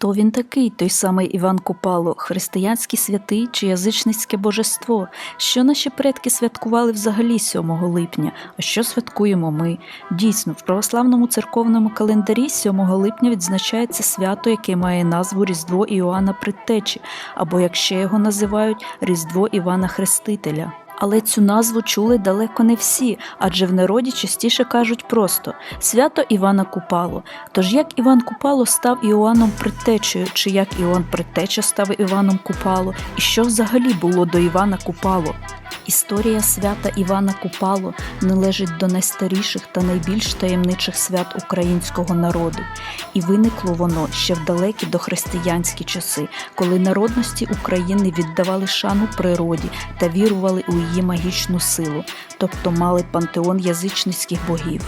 Хто він такий, той самий Іван Купало, християнський святий чи язичницьке божество? Що наші предки святкували взагалі 7 липня? А що святкуємо ми? Дійсно, в православному церковному календарі 7 липня відзначається свято, яке має назву Різдво Іоанна Предтечі, або як ще його називають Різдво Івана Хрестителя. Але цю назву чули далеко не всі, адже в народі частіше кажуть просто свято Івана Купало. Тож як Іван Купало став Іоанном Предтечею, чи як Іоанн Предтеча став Іваном Купало, і що взагалі було до Івана Купало? Історія свята Івана Купало належить до найстаріших та найбільш таємничих свят українського народу, і виникло воно ще в далекі дохристиянські часи, коли народності України віддавали шану природі та вірували у її магічну силу, тобто мали пантеон язичницьких богів.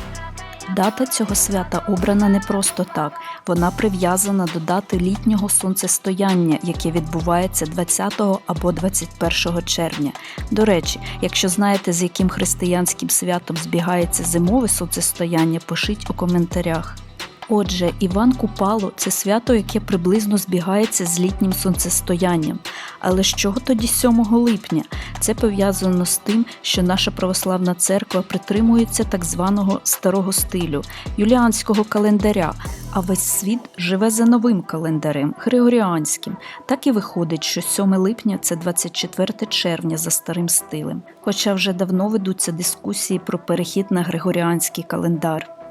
Дата цього свята обрана не просто так, вона прив'язана до дати літнього сонцестояння, яке відбувається 20 або 21 червня. До речі, якщо знаєте, з яким християнським святом збігається зимове сонцестояння, пишіть у коментарях. Отже, Іван Купало це свято, яке приблизно збігається з літнім сонцестоянням. Але з чого тоді 7 липня? Це пов'язано з тим, що наша православна церква притримується так званого старого стилю юліанського календаря, а весь світ живе за новим календарем григоріанським. Так і виходить, що 7 липня це 24 червня за старим стилем. Хоча вже давно ведуться дискусії про перехід на григоріанський календар.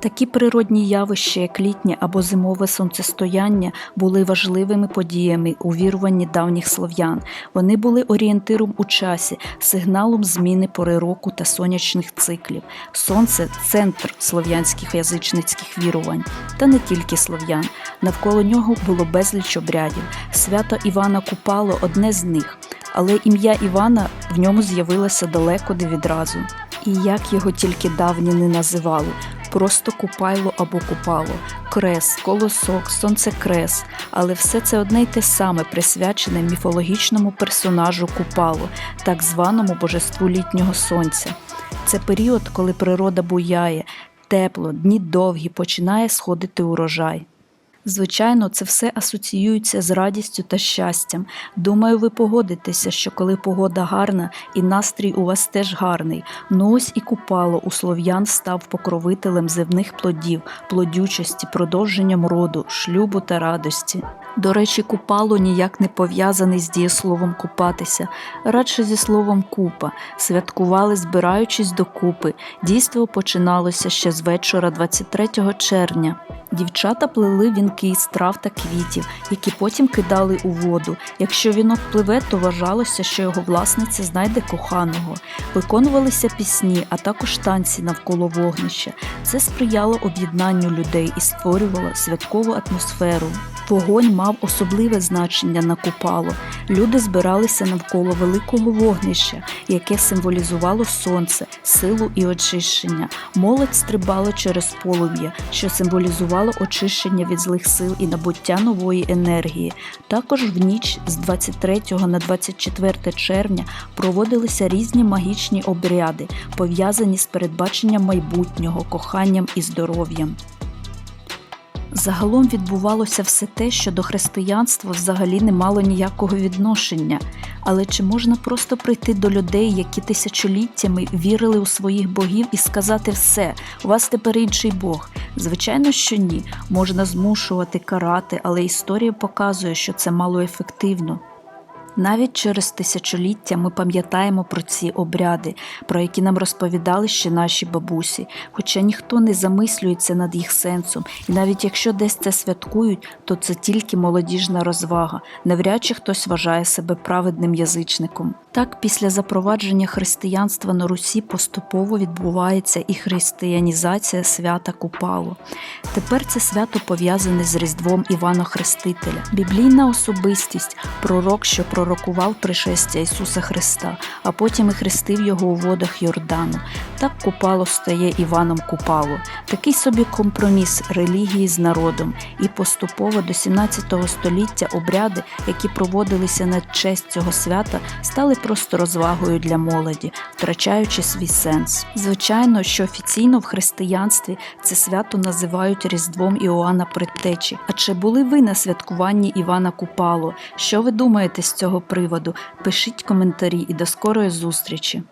Такі природні явища, як літнє або зимове сонцестояння, були важливими подіями у віруванні давніх слов'ян. Вони були орієнтиром у часі, сигналом зміни пори року та сонячних циклів. Сонце центр слов'янських язичницьких вірувань, та не тільки слов'ян. Навколо нього було безліч обрядів. Свято Івана Купало одне з них. Але ім'я Івана в ньому з'явилося далеко не відразу. І як його тільки давні не називали просто купайло або купало, крес, колосок, сонцекрес, але все це одне й те саме присвячене міфологічному персонажу Купало, так званому божеству літнього сонця. Це період, коли природа буяє, тепло, дні довгі, починає сходити урожай. Звичайно, це все асоціюється з радістю та щастям. Думаю, ви погодитеся, що коли погода гарна і настрій у вас теж гарний. Ну ось і купало у слов'ян став покровителем земних плодів, плодючості, продовженням роду, шлюбу та радості. До речі, купало ніяк не пов'язаний з дієсловом купатися, радше зі словом купа. Святкували, збираючись до купи. Дійство починалося ще з вечора 23 червня. Дівчата плели вінки із трав та квітів, які потім кидали у воду. Якщо вінок пливе, то вважалося, що його власниця знайде коханого. Виконувалися пісні, а також танці навколо вогнища. Це сприяло об'єднанню людей і створювало святкову атмосферу. Вогонь мав особливе значення на Купало. Люди збиралися навколо великого вогнища, яке символізувало сонце, силу і очищення. Молодь стрибала через полум'я, що символізувало очищення від злих сил і набуття нової енергії. Також в ніч з 23 на 24 червня проводилися різні магічні обряди, пов'язані з передбаченням майбутнього, коханням і здоров'ям. Загалом відбувалося все те, що до християнства взагалі не мало ніякого відношення. Але чи можна просто прийти до людей, які тисячоліттями вірили у своїх богів, і сказати все, у вас тепер інший Бог? Звичайно, що ні. Можна змушувати, карати, але історія показує, що це малоефективно. Навіть через тисячоліття ми пам'ятаємо про ці обряди, про які нам розповідали ще наші бабусі, хоча ніхто не замислюється над їх сенсом, і навіть якщо десь це святкують, то це тільки молодіжна розвага. Навряд чи хтось вважає себе праведним язичником. Так, після запровадження християнства на Русі поступово відбувається і християнізація свята Купалу. Тепер це свято пов'язане з Різдвом Івана Хрестителя, біблійна особистість, пророк, що пророкував пришестя Ісуса Христа, а потім і хрестив його у водах Йордану. Так Купало стає Іваном Купало, такий собі компроміс релігії з народом, і поступово до 17 століття обряди, які проводилися на честь цього свята, стали просто розвагою для молоді, втрачаючи свій сенс. Звичайно, що офіційно в християнстві це свято називають Різдвом Іоанна Предтечі. А чи були ви на святкуванні Івана Купало? Що ви думаєте з цього приводу? Пишіть коментарі і до скорої зустрічі!